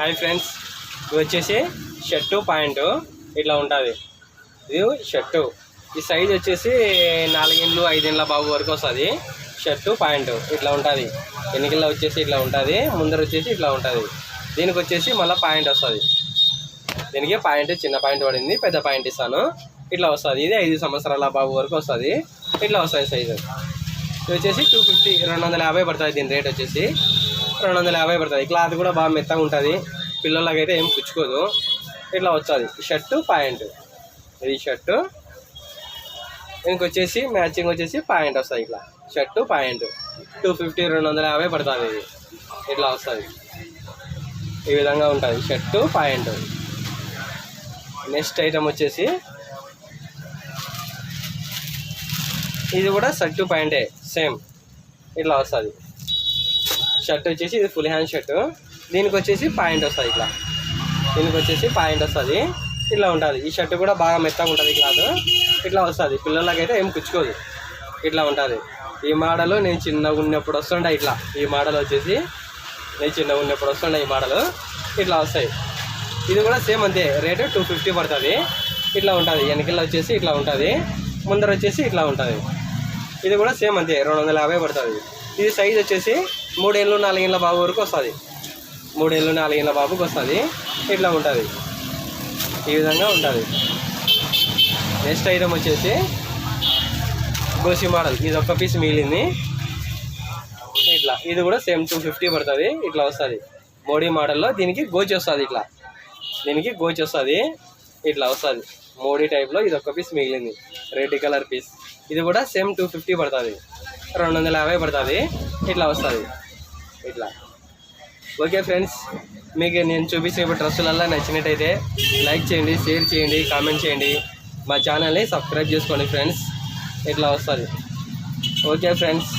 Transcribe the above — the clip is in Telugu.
Hi friends. ఇది వచ్చేసి షర్టు పాయింట్ ఇట్లా ఉంటుంది. ఇది షర్టు. ఈ సైజ్ వచ్చేసి నాలుగేళ్ళు ఐదేళ్ళ బాబు వరకు వస్తుంది. షర్టు పాయింట్ ఇట్లా ఉంటుంది. ఎన్నికల్లో వచ్చేసి ఇట్లా ఉంటుంది. ముందర వచ్చేసి ఇట్లా ఉంటుంది. దీనికి వచ్చేసి మళ్ళీ పాయింట్ వస్తుంది. దీనికి పాయింట్ చిన్న పాయింట్ పడింది పెద్ద పాయింట్ ఇస్తాను. ఇట్లా వస్తుంది. ఇది ఐదు సంవత్సరాల బాబు వరకు వస్తుంది. ఇట్లా వస్తుంది సైజు. ఇది వచ్చేసి టూ ఫిఫ్టీ రెండు వందల యాభై పడుతుంది దీని రేట్ వచ్చేసి. రెండు వందల యాభై పడుతుంది. క్లాత్ కూడా బాగా మెత్తగా ఉంటుంది. పిల్లలకైతే ఏం పుచ్చుకోదు. ఇట్లా వస్తుంది. Shirt point. ఇది షర్టు. ఇంకొచ్చేసి వచ్చేసి మ్యాచింగ్ వచ్చేసి పాయింట్ వస్తుంది ఇట్లా. Shirt point. టూ ఫిఫ్టీ రెండు వందల యాభై పడుతుంది ఇది. ఇట్లా వస్తుంది. ఈ విధంగా ఉంటుంది. Shirt point. నెక్స్ట్ ఐటమ్ వచ్చేసి ఇది కూడా షర్టు పాయింటే. సేమ్. ఇట్లా వస్తుంది. షర్ట్ వచ్చేసి ఇది ఫుల్ హ్యాండ్ షర్ట్. దీనికి వచ్చేసి పాయింట్ వస్తుంది ఇట్లా. దీనికి వచ్చేసి పాయింట్ వస్తుంది. ఇట్లా ఉంటుంది. ఈ షర్ట్ కూడా బాగా మెత్తగా ఉంటుంది క్లాత్. ఇట్లా వస్తుంది. పిల్లలకైతే ఏం కుచ్చుకోదు. ఇట్లా ఉంటుంది. ఈ మోడల్ నేను చిన్నగా ఉన్నప్పుడు వస్తుండే ఇట్లా. ఈ మోడల్ వచ్చేసి నేను చిన్నగా ఉన్నప్పుడు వస్తుండే ఈ మోడల్. ఇట్లా వస్తాయి. ఇది కూడా సేమ్ అంతే. రేటు టూ ఫిఫ్టీ పడుతుంది. ఇట్లా ఉంటుంది. వెనకల్లో వచ్చేసి ఇట్లా ఉంటుంది. ముందర వచ్చేసి ఇట్లా ఉంటుంది. ఇది కూడా సేమ్ అంతే. రెండు వందల యాభై పడుతుంది. ఇది సైజ్ వచ్చేసి మూడేళ్ళు నాలుగేళ్ళ బాబు వరకు వస్తుంది. మూడేళ్ళు నాలుగేళ్ళ బాబుకి వస్తుంది. ఇట్లా ఉంటుంది. ఈ విధంగా ఉంటుంది. నెక్స్ట్ ఐటమ్ వచ్చేసి గోసి మోడల్. ఇది ఒక్క పీస్ మిగిలింది. ఇట్లా. ఇది కూడా సేమ్ టూ ఫిఫ్టీ పడుతుంది. ఇట్లా వస్తుంది. మోడీ మోడల్లో దీనికి గోచి వస్తుంది ఇట్లా. దీనికి గోచి వస్తుంది. ఇట్లా వస్తుంది. మోడీ టైప్లో ఇది ఒక్క పీస్ మిగిలింది. రెడ్ కలర్ పీస్ ఇది కూడా సేమ్ టూ ఫిఫ్టీ పడుతుంది. రెండు వందల యాభై పడుతుంది. ఇట్లా వస్తుంది. ఇట్లా. ఓకే ఫ్రెండ్స్ మీకు నేను చూపించిన డ్రెస్సులల్లా నచ్చినట్టయితే లైక్ చేయండి షేర్ చేయండి కామెంట్ చేయండి. మా ఛానల్ని సబ్స్క్రైబ్ చేసుకోండి ఫ్రెండ్స్. ఇట్లా వస్తుంది. Okay friends.